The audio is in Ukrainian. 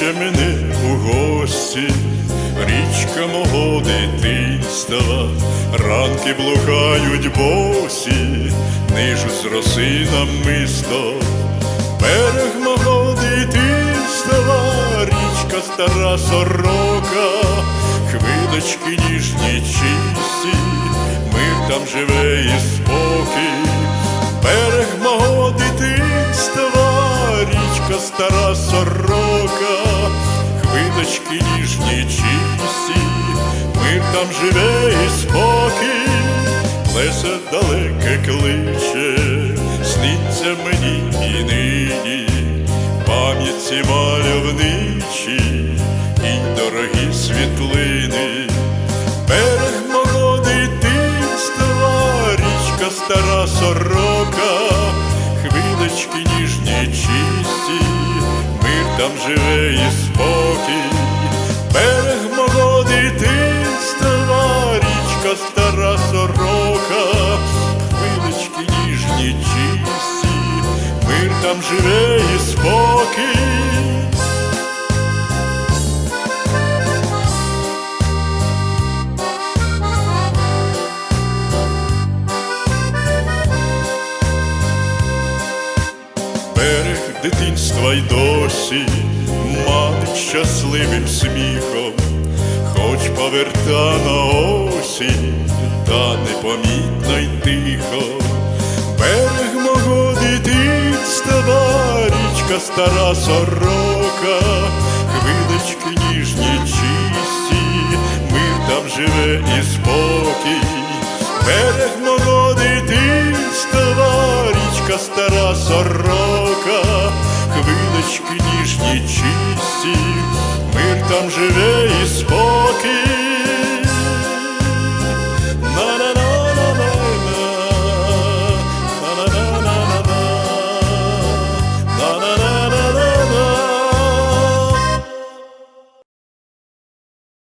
кличе мене у гості, річка мого дитинства, ранки блукають босі, нижу з росинам мисто, берег мого дитинства, річка стара сорока, хвилочки ніжні чисті, мир там живе і спокій, берег мого дитинства. Стара сорока хвилочки ніжні чисті, мир там живе і спокій, Леся далеке кличе, сниться мені і нині, пам'ятці мальовничі і дорогі світлини, берег мого дитинства, річка стара сорока, хвилочки ніжні чисті, там живе і спокій, берег мого дитинства, річка стара сорока, хвилочки ніжні чисті, мир там живе і спокій. Берег дитинства й досі. Мати щасливим сміхом, хоч поверта на осінь, та непомітно й тихо, берег мого дитинства, річка стара сорока, хвилочки ніжні чисті, мир там живе і спокій, берег мого дитинства, річка стара сорока, хвилочки ніжні чисті, мир там живе і спокій.